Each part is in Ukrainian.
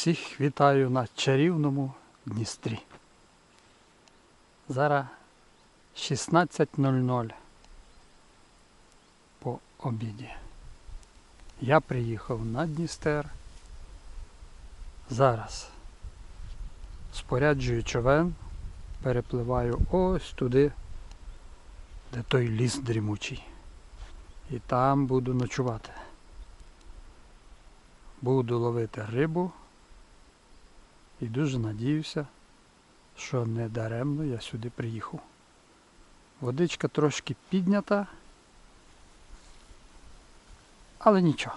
Всіх вітаю на чарівному Дністрі. Зараз 16.00 по обіді. Я приїхав на Дністер. Зараз споряджую човен, перепливаю ось туди, де той ліс дрімучий. І там буду ночувати. Буду ловити рибу. І дуже надіюся, що не даремно я сюди приїхав. Водичка трошки піднята, але нічого.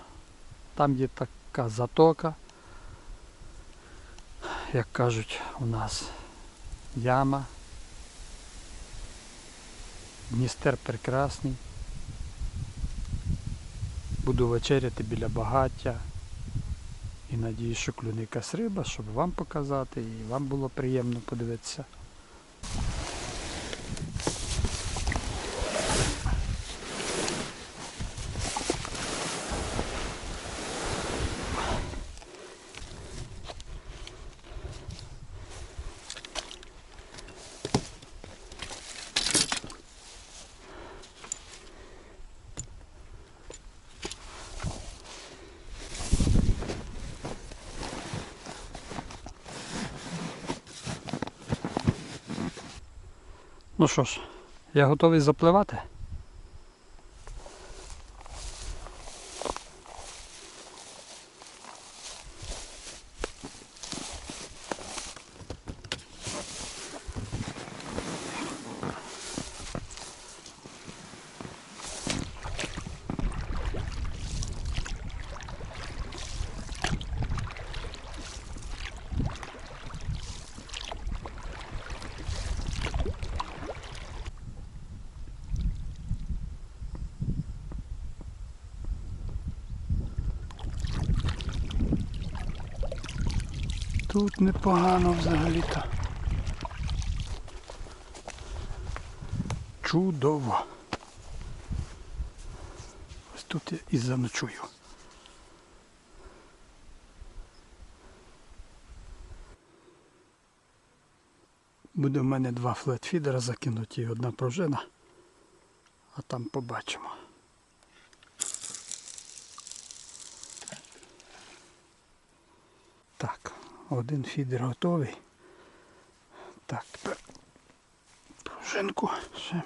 Там є така затока, як кажуть у нас яма. Дністер прекрасний. Буду вечеряти біля багаття. І надію, що клюне якась риба, щоб вам показати і вам було приємно подивитися. Ну що ж, я готовий запливати. Чудово. Ось тут я і заночую. Буде в мене два флетфідера закинуті і одна пружина, а там побачимо. Так, один фідер готовий. Так, тепер пружинку ще.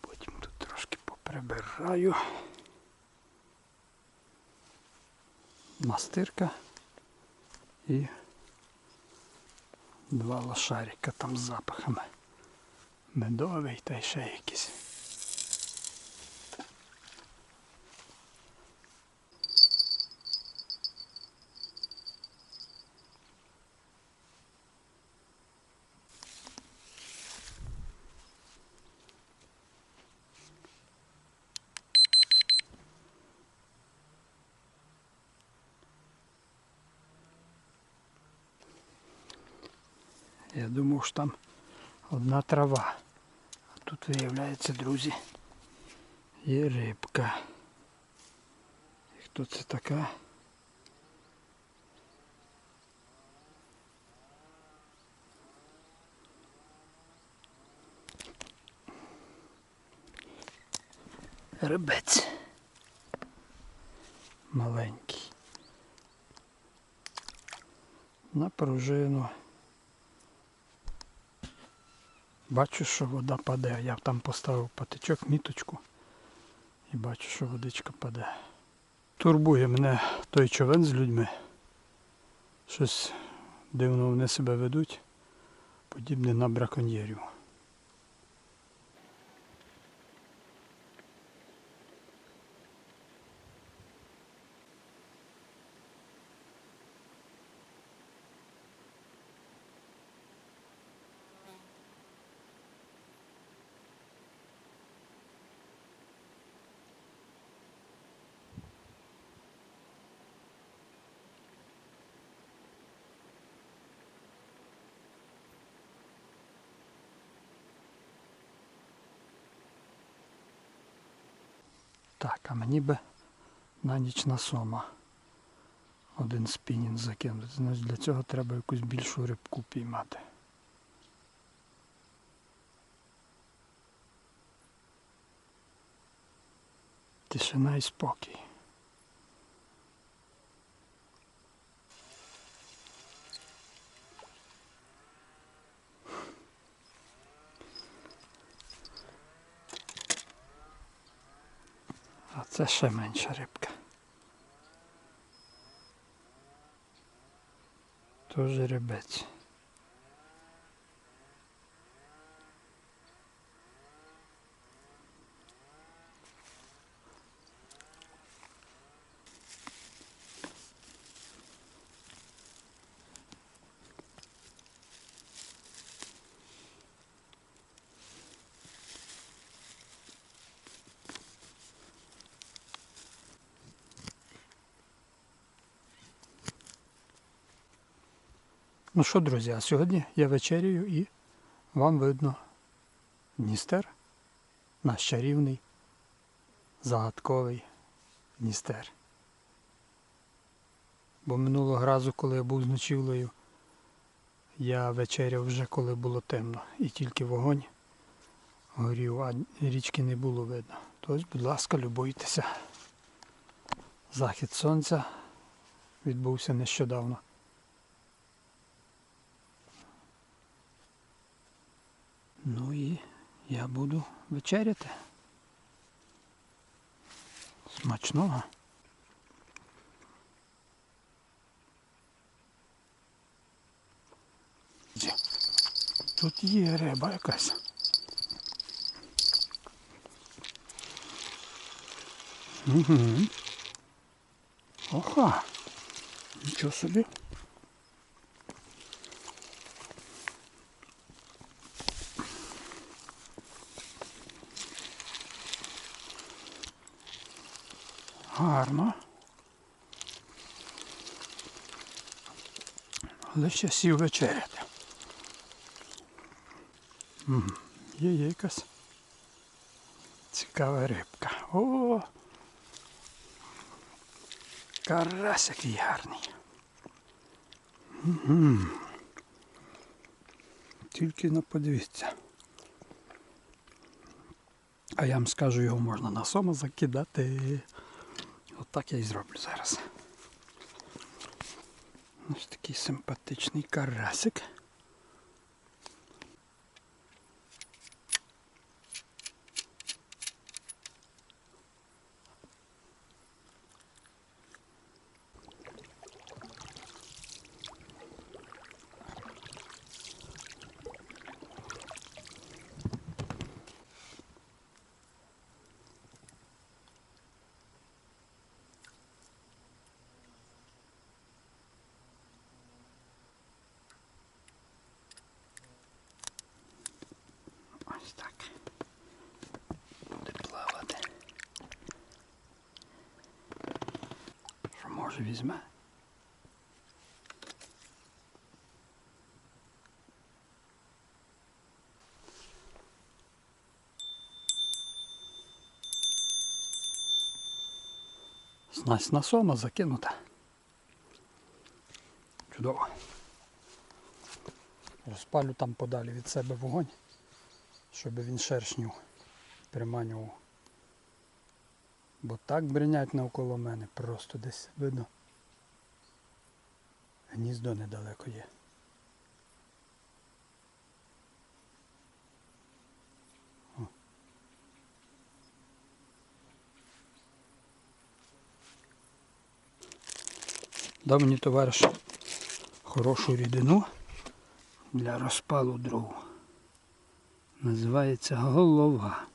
Потім тут трошки поприбираю. Мастирка і два лошарика там з запахами. Медовий та й ще якийсь. Я думав, що там одна трава. А тут виявляється, друзі, є рибка. І хто це така? Рибець. Маленький. На пружину. Бачу, що вода паде. Я там поставив патичок, міточку і бачу, що водичка паде. Турбує мене той човен з людьми. Щось дивно вони себе ведуть, подібне на браконьєрів. Так, а мені би на ніч на сома. один спінінг закинути. Значить для цього треба якусь більшу рибку піймати. Тишина і спокій. А це ще менша рибка. Ну що, друзі, а сьогодні я вечерюю і вам видно Дністер, наш чарівний, загадковий Дністер. Бо минулого разу, коли я був з ночівлею, я вечеряв вже коли було темно і тільки вогонь горів, а річки не було видно. Тож, будь ласка, любуйтеся. Захід сонця відбувся нещодавно. Ну і я буду вечеряти. Смачного. Тут є риба якась. Угу. Оха. Нічого собі. Гарно. Але ще сів вечеряти. М, Є, якась цікава рибка. О! Карась який гарний. Мгм. Тільки на подивіться. А я вам скажу, його можна на сома закидати. Так я і зроблю зараз. Ось такий симпатичний карасик. Ось так. Буде плавати. Може візьме? Снасть на сома закинута. Чудово. Розпалю там подалі від себе вогонь щоб він шершнів приманював. Бо так бринять навколо мене, просто десь видно. Гніздо недалеко є. О. Дав мені товариш хорошу рідину для розпалу дров. Називається голова.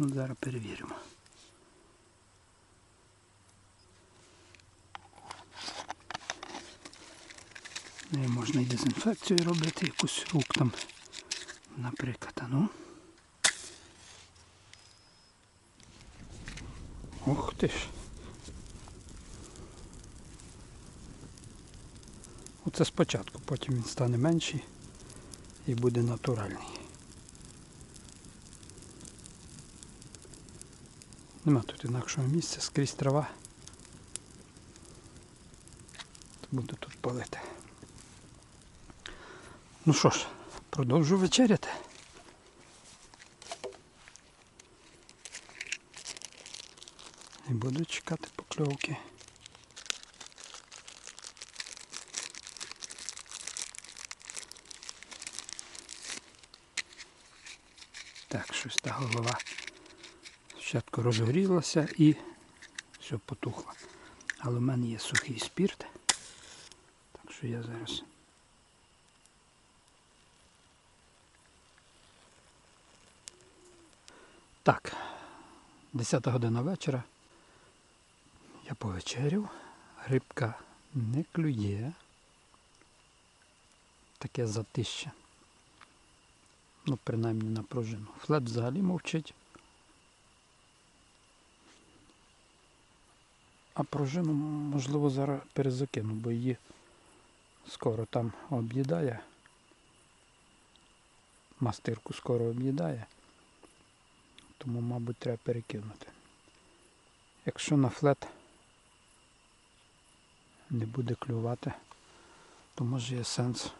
Ну, зараз перевіримо. Не можна і дезінфекцію робити, якусь рук там, наприклад, а ну. Ух ти ж. Оце спочатку, потім він стане менший і буде натуральний. Нема тут інакшого місця, скрізь трава. Буду тут палити. Ну що ж, продовжу вечеряти. І буду чекати покльовки. Так, щось та голова спочатку розгорілася і все потухло. Але в мене є сухий спірт. Так що я зараз. Так, 10 година вечора. Я повечеряв. Рибка не клює. Таке затище. Ну, принаймні на пружину. Флет взагалі мовчить. А пружину, можливо, зараз перезакину, бо її скоро там об'їдає. Мастирку скоро об'їдає. Тому, мабуть, треба перекинути. Якщо на флет не буде клювати, то може є сенс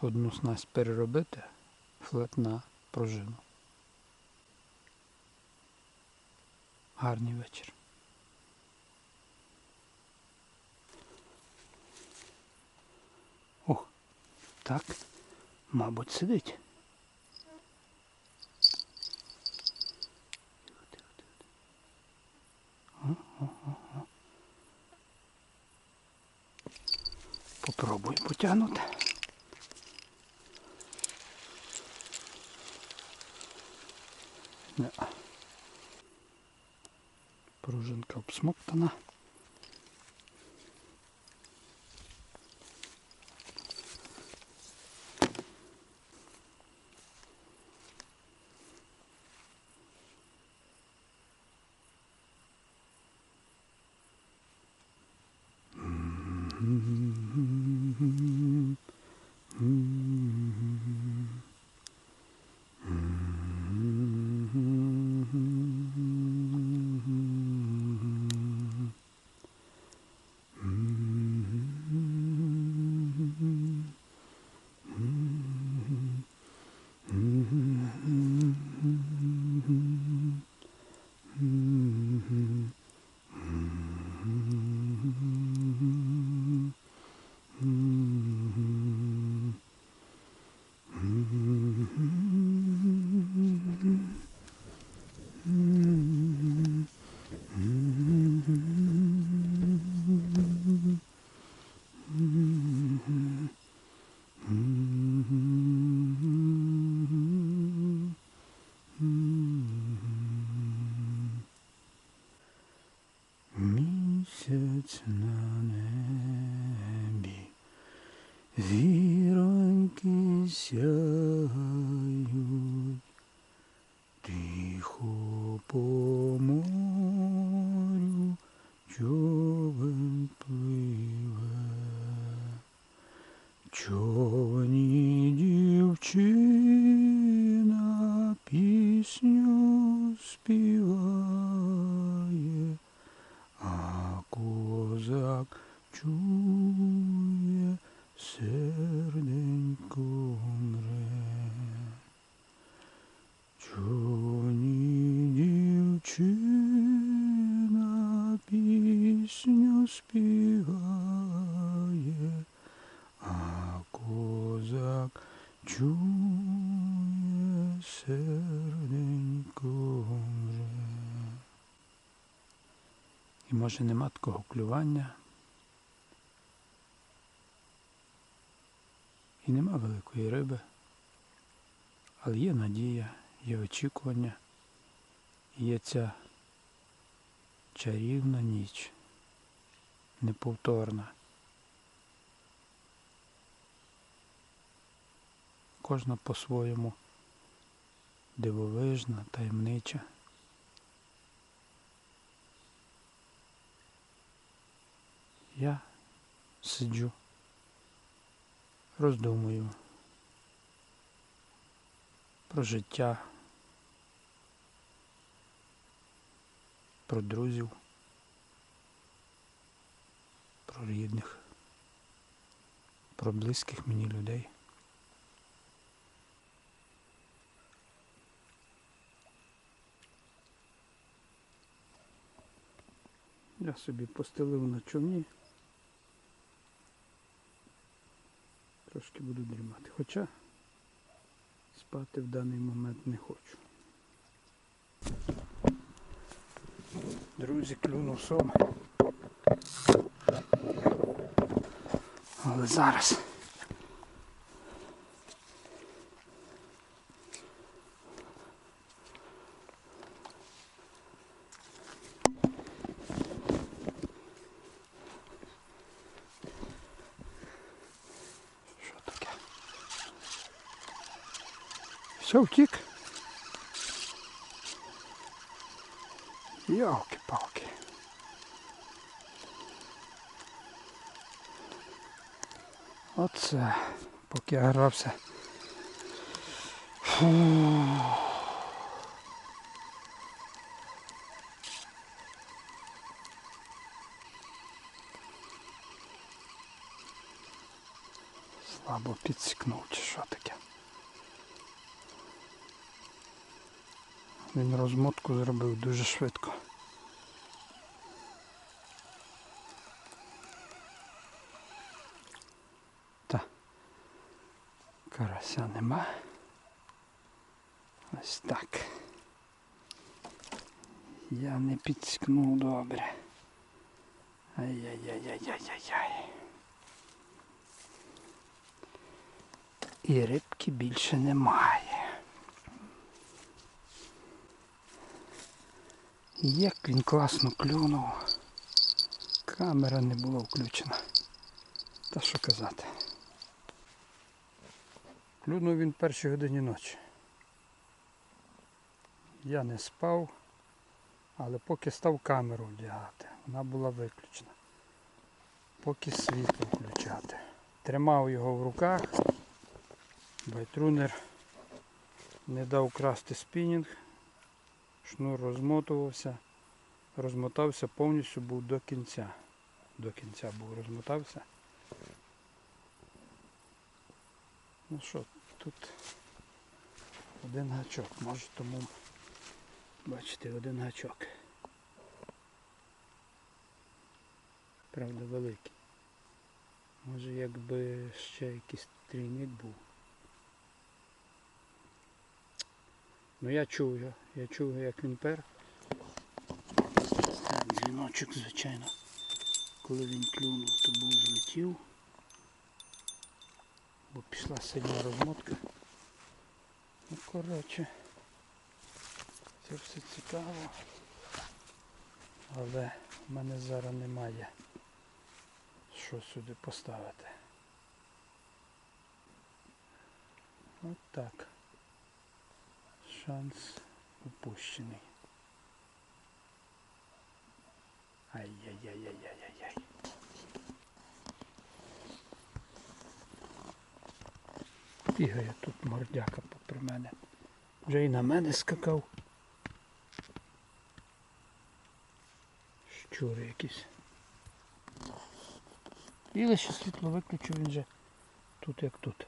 одну снасть переробити, флет на пружину. Гарний вечір. Так, мабуть, сидить. Попробую потягнути. Пружинка обсмоктана. Дівчина пісню співає. А козак чує, серденько мре. Човні дівчина пісню співає, а козак чує, серденько мре. І може нема такого клювання. І нема великої риби. Але є надія, є очікування, є ця чарівна ніч, неповторна. Кожна по-своєму дивовижна, таємнича. Я сиджу, роздумую про життя, про друзів, про рідних, про близьких мені людей. Я собі постелив на човні. Трошки буду дрімати. Хоча спати в даний момент не хочу. Друзі, клюнув сом. Але зараз. Що таке? Все, втік. Йолки-палки. Оце, поки я грався. Фу. Слабо підсікнув чи що таке. Він розмотку зробив дуже швидко. Карася нема. Ось так. Я не підсікнув добре. Ай-яй-яй-яй-яй-яй. І рибки більше немає. Як він класно клюнув. Камера не була включена. Та що казати. Клюнув він першій годині ночі. Я не спав, але поки став камеру вдягати, вона була виключена. Поки світло включати. Тримав його в руках. Байтрунер не дав красти спінінг. Шнур розмотувався, розмотався повністю був до кінця. До кінця був розмотався. Ну що, тут один гачок, може тому бачите один гачок. Правда великий. Може якби ще якийсь трійник був. Ну я його, я чув як він пер. Дзвіночок, звичайно. Коли він клюнув, то був злетів. Бо пішла сильна розмотка. Ну коротше. Це все цікаво. Але в мене зараз немає що сюди поставити. От так шанс упущений. Ай-яй-яй-яй-яй-яй. Бігає тут мордяка попри мене. Вже і на мене скакав. Щури якісь. І лише світло виключу, він же тут як тут.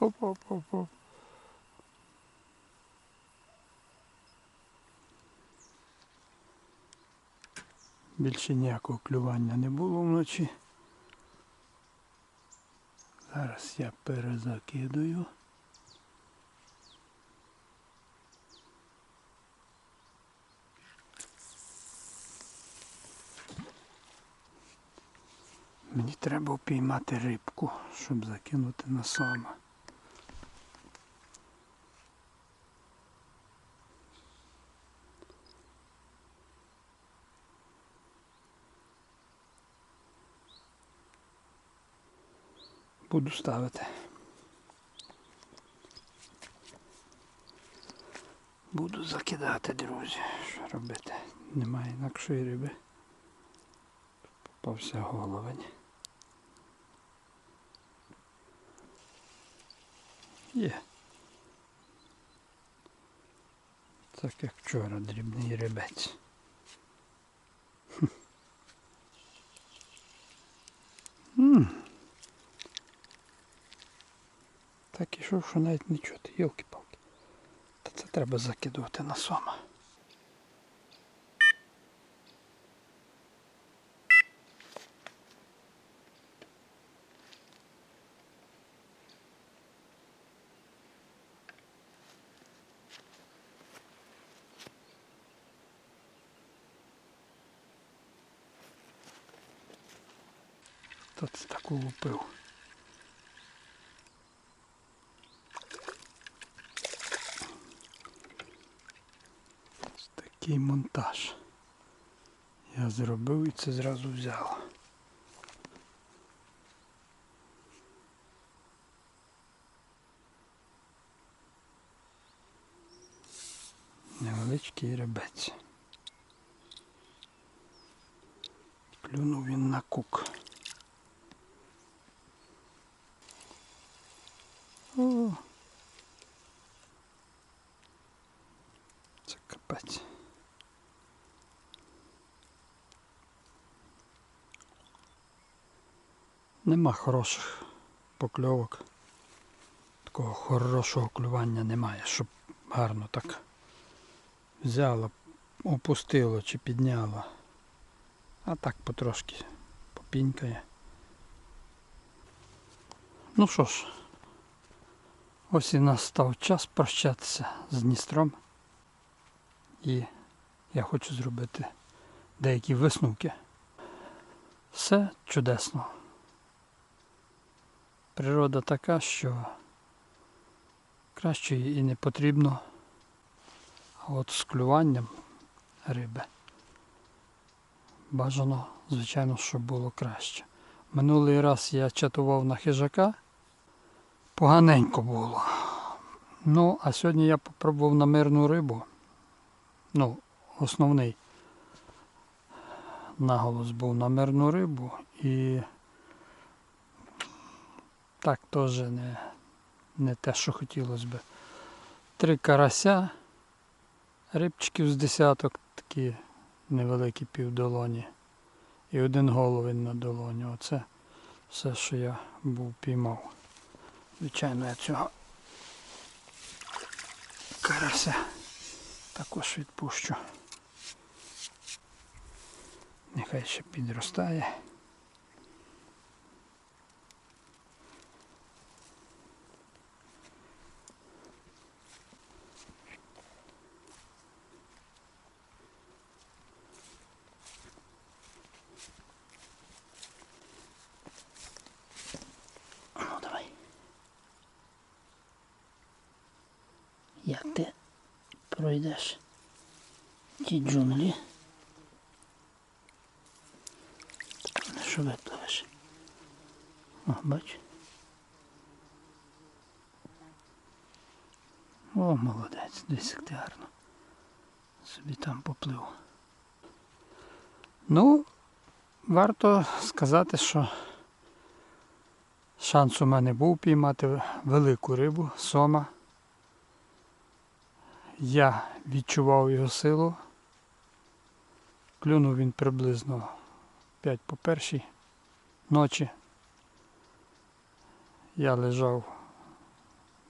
Оп-оп-оп-оп. Більше ніякого клювання не було вночі. Зараз я перезакидую. Мені треба впіймати рибку, щоб закинути на сома. Буду ставити. Буду закидати, друзі. Що робити? Немає інакшої риби. Попався головень. Є. Так як вчора дрібний рибець. Так ішов, що навіть не чути, йолки-палки. Та це треба закидувати на сома. Це таку лупив? Ось такий монтаж. Я зробив і це зразу взяв. Невеличкий ребець. Клюнув він на кук. О. Це капець. Нема хороших покльовок. Такого хорошого клювання немає, щоб гарно так взяло, опустило чи підняло. А так потрошки попінькає. Ну що ж, ось і настав час прощатися з Дністром. І я хочу зробити деякі висновки. Все чудесно. Природа така, що краще і не потрібно. А от з клюванням риби бажано, звичайно, щоб було краще. Минулий раз я чатував на хижака, поганенько було. Ну, а сьогодні я попробував на мирну рибу. Ну, основний наголос був на мирну рибу і так теж не, не те, що хотілося б. Три карася, рибчиків з десяток, такі невеликі півдолоні. І один головень на долоні. Оце все, що я був піймав. Звичайно, я цього карася також відпущу. Нехай ще підростає. Ну, давай. Як ти пройдеш ті джунглі? Що випливеш? О, бач. О, молодець, десь ти гарно. Собі там поплив. Ну, варто сказати, що шанс у мене був піймати велику рибу, сома. Я відчував його силу. Клюнув він приблизно 5 по першій ночі. Я лежав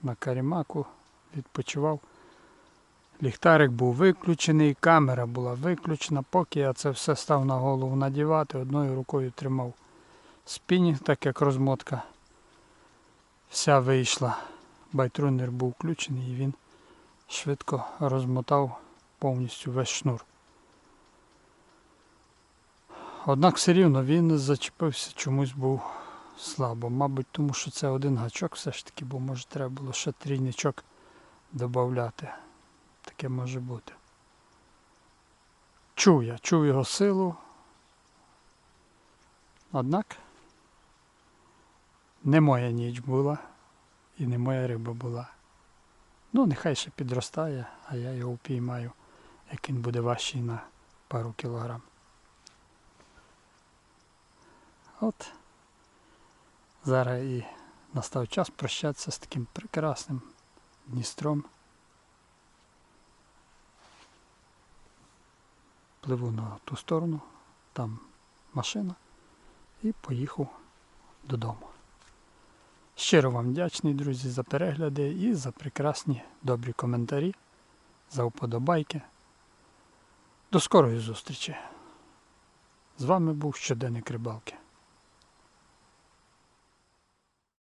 на карімаку, відпочивав. Ліхтарик був виключений, камера була виключена, поки я це все став на голову надівати, одною рукою тримав спінінг, так як розмотка вся вийшла. Байтрунер був включений і він швидко розмотав повністю весь шнур. Однак все рівно він зачепився, чомусь був слабо. Мабуть, тому що це один гачок все ж таки, бо може треба було ще трійничок додати. Таке може бути. Чув я, чув його силу. Однак Не моя ніч була і не моя риба була. Ну, нехай ще підростає, а я його впіймаю, як він буде важчий на пару кілограм. От зараз і настав час прощатися з таким прекрасним Дністром. Пливу на ту сторону, там машина, і поїхав додому. Щиро вам вдячний, друзі, за перегляди і за прекрасні добрі коментарі, за вподобайки. До скорої зустрічі! З вами був щоденник рибалки.